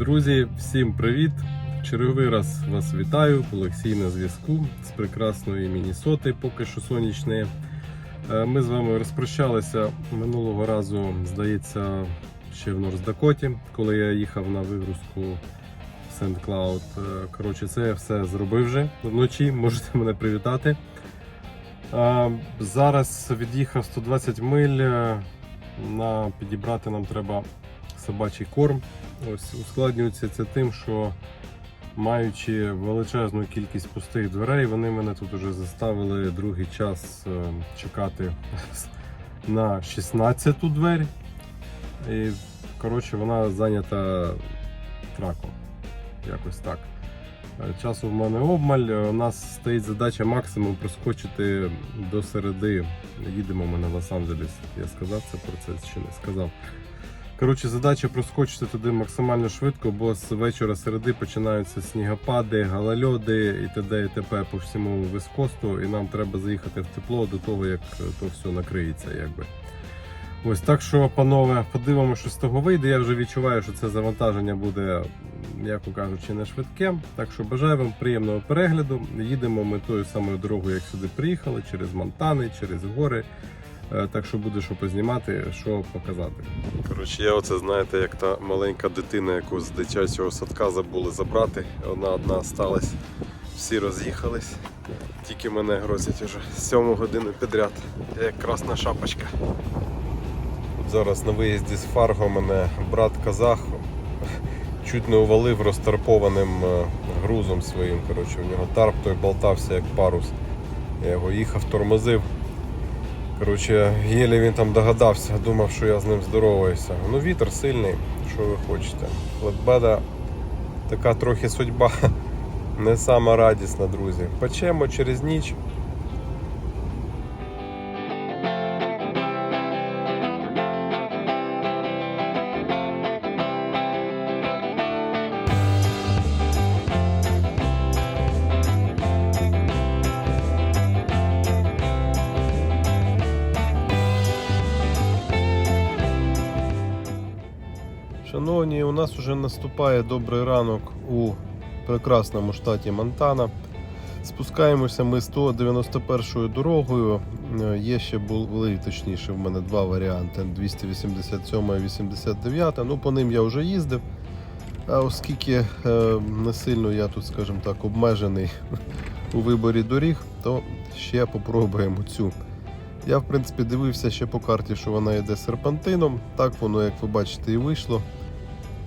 Друзі, всім привіт! Черговий раз вас вітаю. Олексій на зв'язку з прекрасної Мінісоти, поки що сонячної. Е, Ми з вами розпрощалися минулого разу, здається, ще в Норс-Дакоті, коли я їхав на вигрузку в Сент Клауд. Коротше, це я все зробив вже вночі. Можете мене привітати. Е, Зараз від'їхав 120 миль. е, На підібрати нам треба собачий корм. Ось ускладнюється це тим, що маючи величезну кількість пустих дверей, вони мене тут уже заставили другий час е, чекати на 16 ту двері. І коротше, вона зайнята траком. Якось так. Е, Часу в мене обмаль. Е, У нас стоїть задача максимум проскочити до середи. Їдемо ми на Лос-Анджелес. Я сказав це про це чи не сказав. Коротше, задача проскочити туди максимально швидко, бо з вечора середи починаються снігопади, галальоди і т.д. і т.п. по всьому вискосту, і нам треба заїхати в тепло до того, як то все накриється. Якби. Ось так що, панове, подивимося, що з того вийде. Я вже відчуваю, що це завантаження буде, м'яко кажучи, не швидке. Так що бажаю вам приємного перегляду. Їдемо ми тою самою дорогою, як сюди приїхали, через Монтани, через гори. Е, Так що буде що познімати, що показати. Коротше, я оце знаєте, як та маленька дитина, яку з дитячого садка забули забрати. Одна одна сталась. Всі роз'їхались. Тільки мене грозять уже 7 годину підряд. Я як красна шапочка. Зараз на виїзді з Фарго мене брат казах чуть не увалив розтарпованим е, грузом своїм. Коротше, у нього тарп той болтався як парус. Я його їхав, тормозив. Коротше, єлі він там догадався, думав, що я з ним здороваюся. Ну, вітер сильний, що ви хочете. Флетбеда така трохи судьба не сама радісна, друзі. Печемо через ніч. Шановні, у нас вже наступає добрий ранок у прекрасному штаті Монтана. Спускаємося ми 191 дорогою. Е, Є ще були, точніше, в мене два варіанти: 287 і 89. Ну, по ним я вже їздив. А оскільки е, не сильно я тут, скажімо так, обмежений у виборі доріг, то ще попробуємо цю. Я, в принципі, дивився ще по карті, що вона йде серпантином. Так воно, як ви бачите, і вийшло.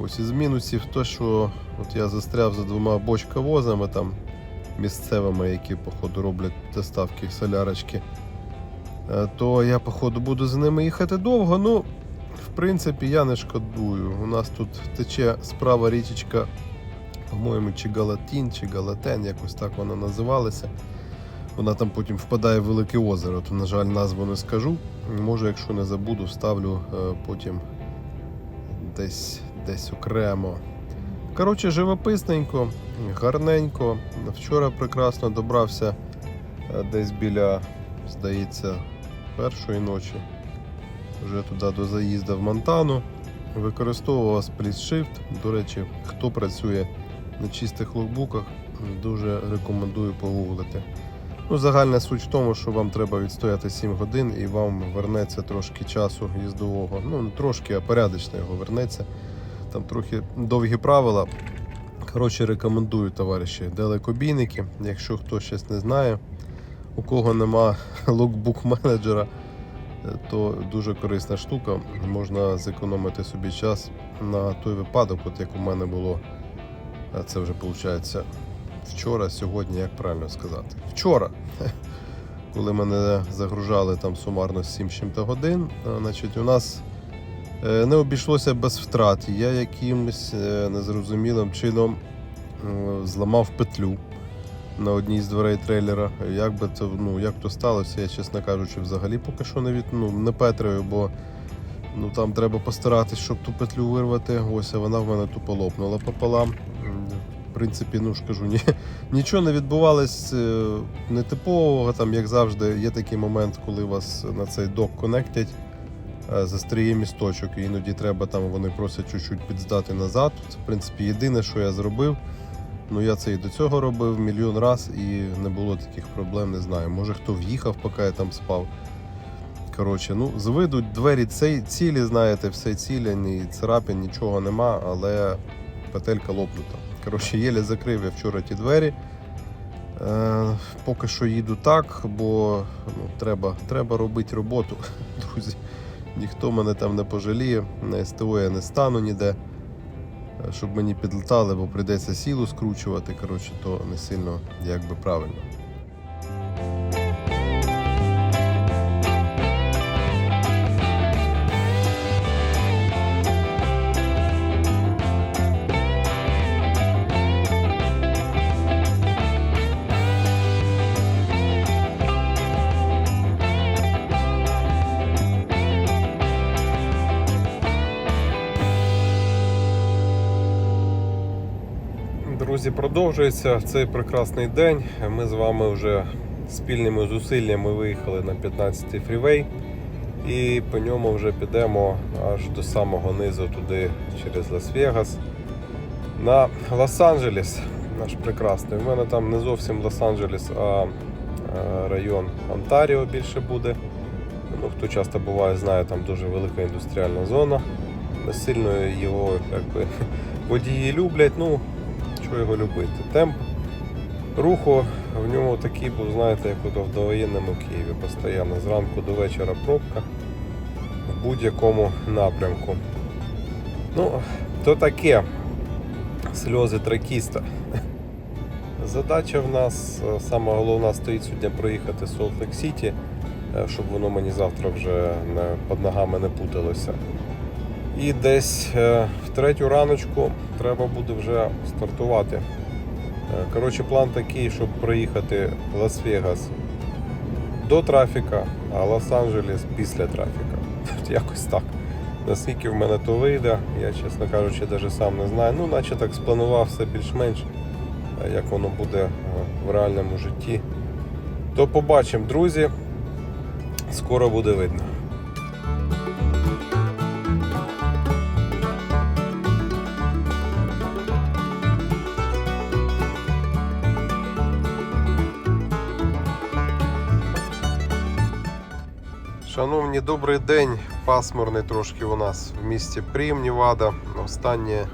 Ось із мінусів то, що от я застряв за двома бочковозами там місцевими, які, походу, роблять доставки солярочки. Е, То я, походу, буду за ними їхати довго. Ну, в принципі, я не шкодую. У нас тут тече справа річечка, по-моєму, чи Галатін, чи Галатен, якось так вона називалася. Вона там потім впадає в велике озеро, то, на жаль, назву не скажу. Може, якщо не забуду, вставлю е, потім десь, десь окремо. Коротше, живописненько, гарненько. Вчора прекрасно добрався е, десь біля, здається, першої ночі. Вже туди до заїзду в Монтану. Використовував Shift. До речі, хто працює на чистих локбуках, дуже рекомендую погуглити. Ну, загальна суть в тому, що вам треба відстояти 7 годин і вам вернеться трошки часу їздового. Ну, не трошки, а порядочно його вернеться. Там трохи довгі правила. Коротше, рекомендую, товариші, далекобійники. Якщо хто щось не знає, у кого нема локбук менеджера, е, то дуже корисна штука. Можна зекономити собі час на той випадок, от як у мене було. Це вже виходить вчора, сьогодні, як правильно сказати? Вчора, коли мене загружали там сумарно 7 чим-то годин, значить, у нас е, не обійшлося без втрат. Я якимось е, незрозумілим чином е, зламав петлю на одній з дверей трейлера. Як би це ну, як то сталося, я, чесно кажучи, взагалі поки що не від ну, не петрою, бо ну, там треба постаратись, щоб ту петлю вирвати. Ось а вона в мене тупо лопнула пополам. В принципі, ну ж кажу, ні, нічого не відбувалось е, нетипового, там, як завжди, є такий момент, коли вас на цей док конектять. Е, застріє місточок, і іноді треба там, вони просять чуть-чуть підздати назад. Це, в принципі, єдине, що я зробив. Ну, я це і до цього робив мільйон раз і не було таких проблем, не знаю. Може хто в'їхав, поки я там спав. Коротше, ну, з виду двері цілі, знаєте, все цілі, ні царапин, нічого нема, але петелька лопнута. Коротше, єлі закрив я вчора ті двері. Е, поки що їду так, бо ну, треба, треба робити роботу, друзі. Ніхто мене там не пожаліє, на СТО я не стану ніде, е, щоб мені підлетали, бо прийдеться сілу скручувати, коротше, то не сильно якби правильно. Продовжується цей прекрасний день. Ми з вами вже спільними зусиллями виїхали на 15-й фрівей і по ньому вже підемо аж до самого низу туди через Лас-Вегас на Лос-Анджелес. Наш прекрасний. У мене там не зовсім Лос-Анджелес, а е, район Онтаріо більше буде. Ну, хто часто буває, знає, там дуже велика індустріальна зона. Не сильно його якби, водії люблять. Ну, що його любити. Темп руху в ньому такий був, знаєте, як в довоєнному Києві. Постійно зранку до вечора пробка в будь-якому напрямку. Ну, то таке сльози тракіста. Задача в нас е, сама головна стоїть сьогодні проїхати Солт Лейк Сіті, щоб воно мені завтра вже не, під ногами не путалося. І десь е, в третю раночку треба буде вже стартувати. Е, Коротше, план такий, щоб проїхати Лас-Вегас до трафіка, а Лос-Анджелес після трафіка. От Якось так. Наскільки в мене то вийде, я, чесно кажучи, навіть сам не знаю. Ну, наче так спланував все більш-менш, як воно буде е, в реальному житті. То побачимо, друзі. Скоро буде видно. Шановні, добрий день. Пасмурний трошки у нас в місті Прім, Невада. Останнє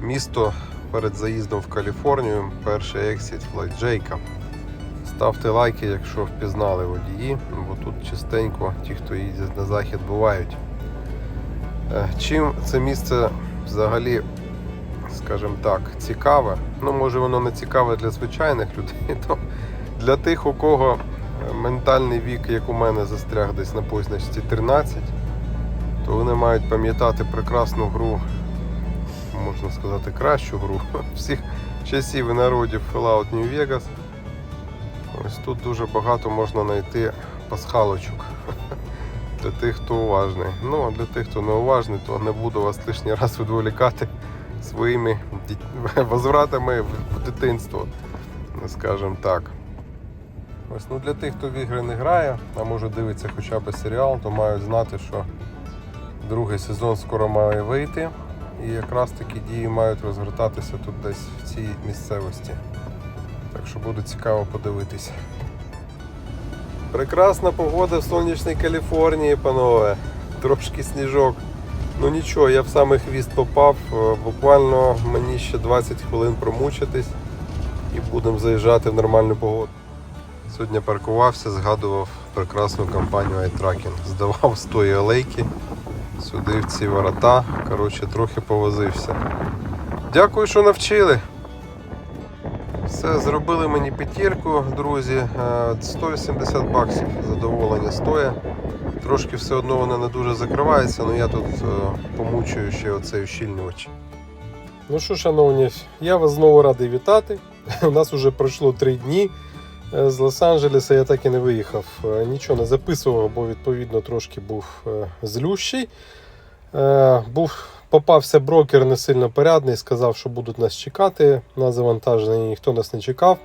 місто перед заїздом в Каліфорнію. Перший ексіт Flight Джейка. Ставте лайки, якщо впізнали водії, бо тут частенько ті, хто їздять на захід, бувають. Е, Чим це місце взагалі, скажімо так, цікаве? Ну, може воно не цікаве для звичайних людей, то для тих, у кого ментальний вік, як у мене, застряг десь на позначці 13, то вони мають пам'ятати прекрасну гру, можна сказати, кращу гру всіх часів і народів Fallout New Vegas. Ось тут дуже багато можна знайти пасхалочок для тих, хто уважний. Ну, а для тих, хто не уважний, то не буду вас лишній раз відволікати своїми возвратами в дитинство, скажімо так. Ось ну для тих, хто в ігри не грає, а може дивиться хоча б серіал, то мають знати, що другий сезон скоро має вийти. І якраз такі дії мають розгортатися тут десь в цій місцевості. Так що буде цікаво подивитися. Прекрасна погода в сонячній Каліфорнії, панове. Трошки сніжок. Ну нічого, я в самий хвіст попав. Е, Буквально мені ще 20 хвилин промучитись і будемо заїжджати в нормальну погоду. Сьогодні паркувався, згадував прекрасну компанію iTracking. Здавав з тої алейки сюди в ці ворота. Коротше, трохи повозився. Дякую, що навчили. Все, зробили мені п'ятірку, друзі. Е, 180 баксів задоволення стоїть. Трошки все одно воно не дуже закривається, але я тут е, помучую ще оцей ущільнювач. Ну що, шановні, я вас знову радий вітати. У нас вже пройшло три дні. Е, З Лос-Анджелеса я так і не виїхав. Е, Нічого не записував, бо відповідно трошки був е, злющий. Був, попався брокер не сильно порядний, сказав, що будуть нас чекати на завантаженні. Ніхто нас не чекав.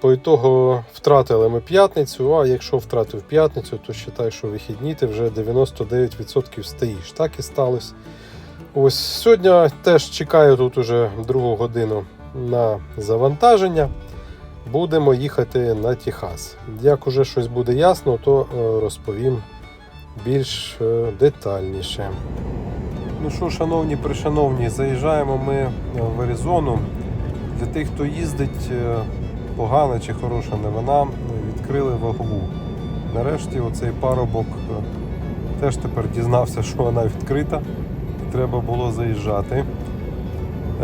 По ітогу втратили ми п'ятницю, а якщо втратив п'ятницю, то вважай, що вихідні ти вже 99% стоїш. Так і сталося. Ось сьогодні теж чекаю тут уже другу годину на завантаження. Будемо їхати на Техас. Як уже щось буде ясно, то е, розповім більш е, детальніше. Ну що, шановні пришановні, заїжджаємо ми в Аризону. Для тих, хто їздить, е, погана чи хороша новина, відкрили вагову. Нарешті оцей парубок е, теж тепер дізнався, що вона відкрита. Треба було заїжджати.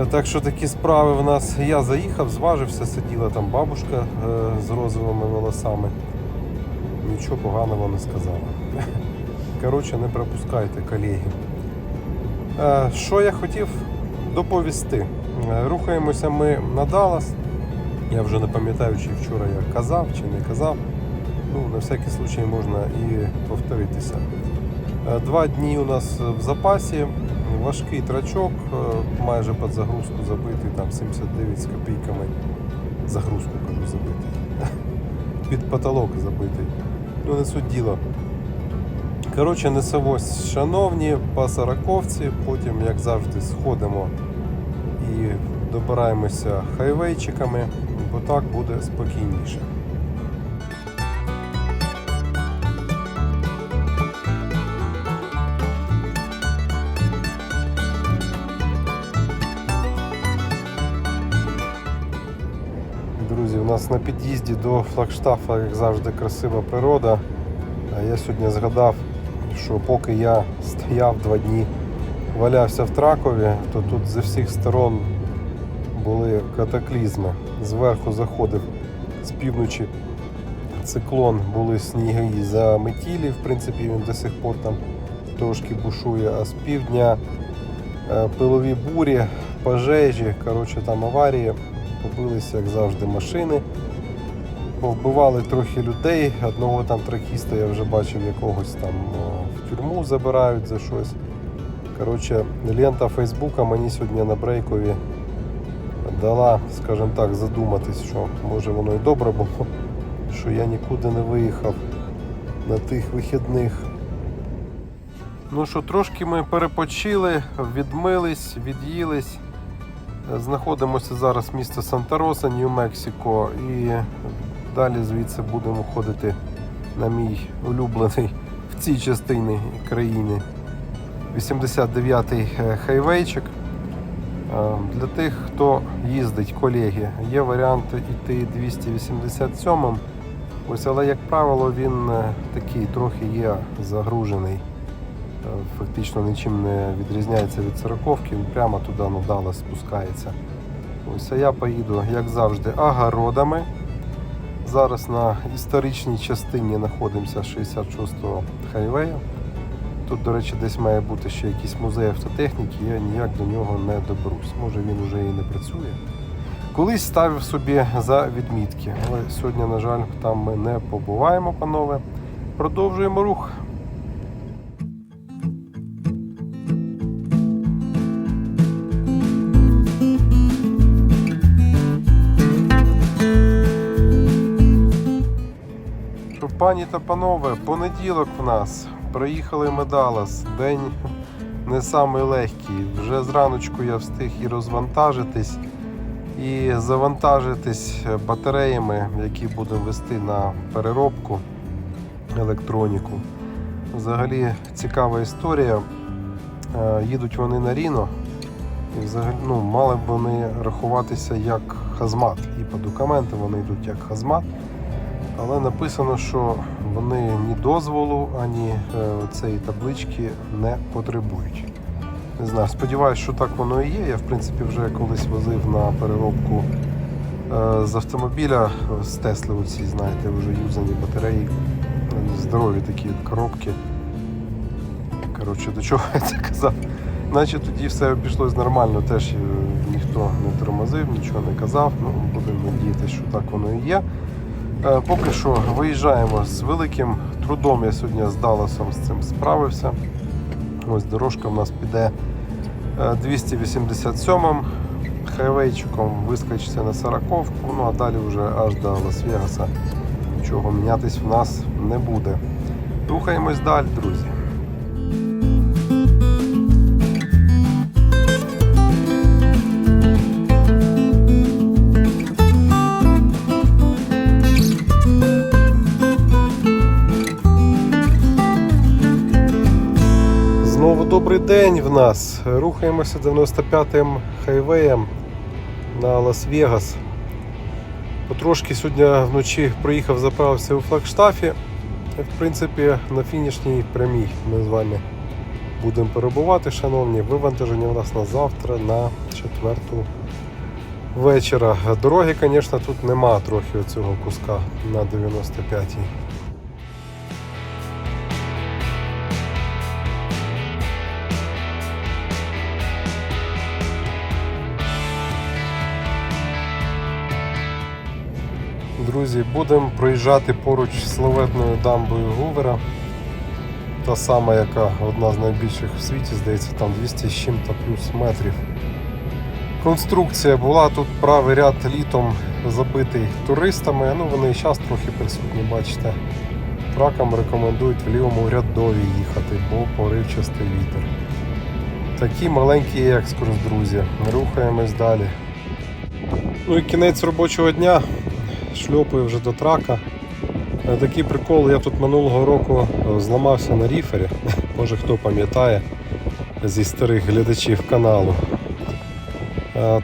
Е, Так що такі справи в нас. Я заїхав, зважився, сиділа там бабушка е, з розовими волосами. Нічого поганого не сказала. Коротше, не пропускайте, колеги. Е, Що я хотів доповісти? Рухаємося ми на Даллас. Я вже не пам'ятаю, чи вчора я казав, чи не казав. Ну, на всякий случай можна і повторитися. Два дні у нас в запасі. Важкий трачок, е, майже під загрузку забитий, там 79 з копійками. Загрузку кажу забитий. Під потолок забитий. Ну, не суть діло. Коротше, несовось, шановні, по сороковці, потім, як завжди, сходимо і добираємося хайвейчиками, бо так буде спокійніше. Під'їзді до флагштафа, як завжди, красива природа. Я сьогодні згадав, що поки я стояв два дні, валявся в Тракові, то тут зі всіх сторон були катаклізми. Зверху заходив з півночі циклон, були сніги і заметілі, в принципі, він до сих пор там трошки бушує, а з півдня е, пилові бурі, пожежі, коротше там аварії, побилися, як завжди, машини. Повбивали трохи людей. Одного там тракіста я вже бачив якогось там в тюрму забирають за щось. Коротше, лента Фейсбука мені сьогодні на брейкові дала, скажімо так, задуматись, що може воно і добре було, що я нікуди не виїхав на тих вихідних. Ну що, трошки ми перепочили, відмились, від'їлись. Знаходимося зараз в місті Санта-Роса, Нью-Мексико, і далі звідси будемо ходити на мій улюблений в цій частині країни 89-й е, хайвейчик. Е, Для тих, хто їздить, колеги, є варіант іти 287-м. Ось, але, як правило, він е, такий трохи є загружений. Фактично нічим не відрізняється від сороковки, він прямо туди на спускається. Ось а я поїду, як завжди, огородами. Зараз на історичній частині знаходимося 66-го хайвею. Тут, до речі, десь має бути ще якийсь музей автотехніки, я ніяк до нього не доберусь. Може він вже і не працює. Колись ставив собі за відмітки, але сьогодні, на жаль, там ми не побуваємо, панове. Продовжуємо рух. Пані та панове, понеділок в нас. Приїхали ми Даллас. День не самий легкий. Вже зраночку я встиг і розвантажитись, і завантажитись батареями, які будемо вести на переробку електроніку. Взагалі цікава історія. Е, Їдуть вони на Ріно. І взагалі ну, мали б вони рахуватися як хазмат. І по документам вони йдуть як хазмат. Але написано, що вони ні дозволу, ані е, цієї таблички не потребують. Не знаю, сподіваюся, що так воно і є. Я в принципі вже колись возив на переробку е, з автомобіля з Тесли, оці, знаєте, вже юзані батареї, здорові такі коробки. Коротше, до чого я це казав? Наче тоді все обійшлось нормально, теж е, ніхто не тормозив, нічого не казав. Ну, будемо надіятися, що так воно і є. Е, Поки що виїжджаємо з великим трудом. Я сьогодні з Далласом з цим справився. Ось дорожка в нас піде 287-м, хайвейчиком вискочиться на сороковку, ну а далі вже аж до Лас-Вегаса нічого мінятись в нас не буде. Рухаємось далі, друзі. День в нас. Рухаємося 95-м хайвеєм на Лас-Вегас. Потрошки сьогодні вночі проїхав, заправився у флагштафі. В принципі, на фінішній прямій ми з вами будемо перебувати, шановні. Вивантаження у нас на завтра на четверту вечора. Дороги, звісно, тут нема трохи оцього куска на 95-й. Друзі, будемо проїжджати поруч з славетною дамбою Гувера. Та сама, яка одна з найбільших в світі, здається, там 200 з чим-то плюс метрів. Конструкція була тут правий ряд літом забитий туристами. Ну вони і зараз трохи присутні, бачите. Тракам рекомендують в лівому рядові їхати, бо поривчастий вітер. Такий маленький екскурс, друзі. Рухаємось далі. Ну і кінець робочого дня шльопаю вже до трака. Е, Такий прикол, я тут минулого року е, зламався на ріфері. Може хто пам'ятає зі старих глядачів каналу.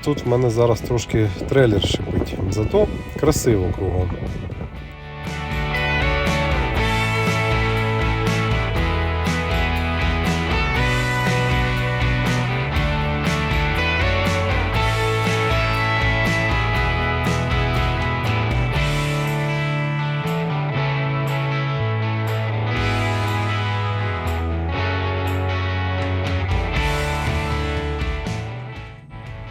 Тут в мене зараз трошки трейлер шипить. Зато красиво кругом.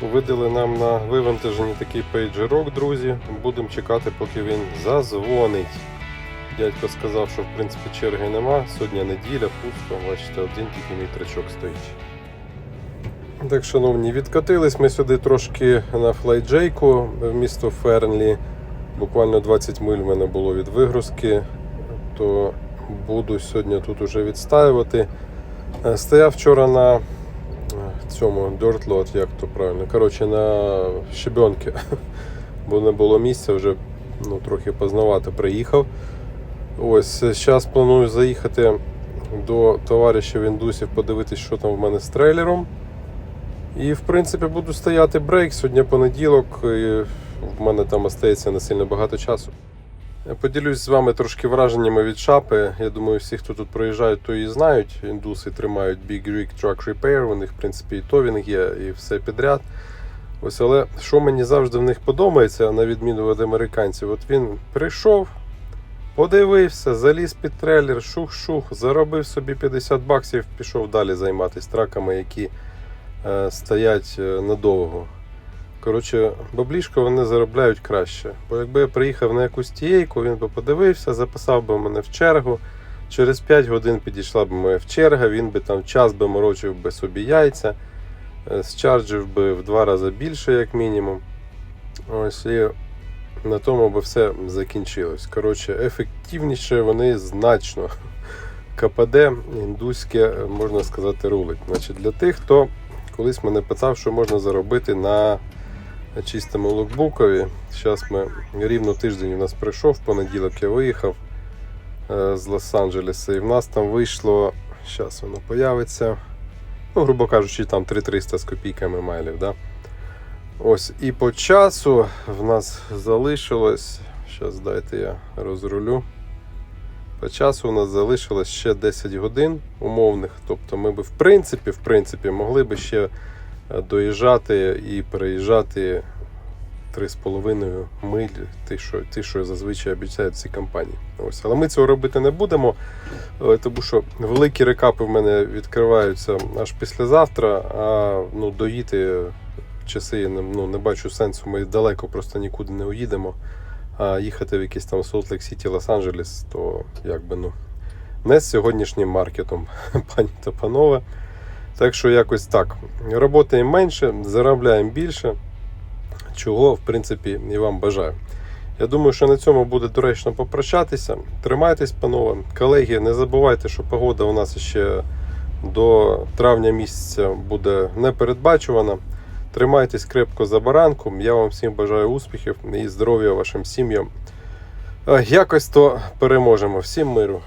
Видали нам на вивантаженні такий пейджерок, друзі. Будемо чекати, поки він зазвонить. Дядько сказав, що в принципі черги нема. Сьогодні неділя, пусто. Бачите, один тільки мій тричок стоїть. Так, шановні, відкатились ми сюди трошки на флайджейку в місто Фернлі. Буквально 20 миль в мене було від вигрузки, то буду сьогодні тут уже відстаювати. Е, Стояв вчора на цьому дортлот, як то правильно. Коротше, на щебенки. Бо не було місця, вже ну, трохи познавато приїхав. Ось зараз планую заїхати до товариша в індусів, подивитись, що там в мене з трейлером. І в принципі буду стояти брейк. Сьогодні понеділок, і в мене там остається не сильно багато часу. Я поділюсь з вами трошки враженнями від шапи. Я думаю, всі, хто тут проїжджають, то і знають. Індуси тримають Big Rig Truck Repair, у них, в принципі, і товінг є, і все підряд. Ось, але що мені завжди в них подобається, на відміну від американців, от він прийшов, подивився, заліз під трейлер, шух-шух, заробив собі 50 баксів, пішов далі займатися траками, які е, стоять е, надовго. Коротше, баблішко вони заробляють краще. Бо якби я приїхав на якусь тієйку, він би подивився, записав би мене в чергу. Через 5 годин підійшла б моя в черга, він би там час би морочив би собі яйця, е, счарджив би в два рази більше, як мінімум. Ось і на тому би все закінчилось. Коротше, ефективніше вони значно. КПД індуське, можна сказати, рулить. Значить, Для тих, хто колись мене питав, що можна заробити на чистому лукбукові. Зараз ми рівно тиждень у нас пройшов, в понеділок я виїхав е, з Лос-Анджелеса, і в нас там вийшло, зараз воно появиться. Ну, грубо кажучи, там 3300 з копійками майлів. Да? Ось, і по часу в нас залишилось. Зараз дайте я розрулю. По часу у нас залишилось ще 10 годин умовних. Тобто ми би в принципі, в принципі могли би ще доїжджати і переїжджати 3,5 миль, ті, що, ті, що зазвичай обіцяють ці компанії. Ось. Але ми цього робити не будемо, е, тому що великі рекапи в мене відкриваються аж післязавтра, а ну, доїти часи ну, не бачу сенсу. Ми далеко просто нікуди не уїдемо. А їхати в якийсь там Солт Лейк Сіті, Лос-Анджелес, то якби ну не з сьогоднішнім маркетом, пані та панове. Так що якось так. Роботаємо менше, заробляємо більше. чого, в принципі, і вам бажаю. Я думаю, що на цьому буде доречно попрощатися. Тримайтесь, панове. Колеги, не забувайте, що погода у нас ще до травня місяця буде непередбачувана. Тримайтесь крепко за баранку. Я вам всім бажаю успіхів і здоров'я вашим сім'ям. Е, Якось то переможемо. Всім миру.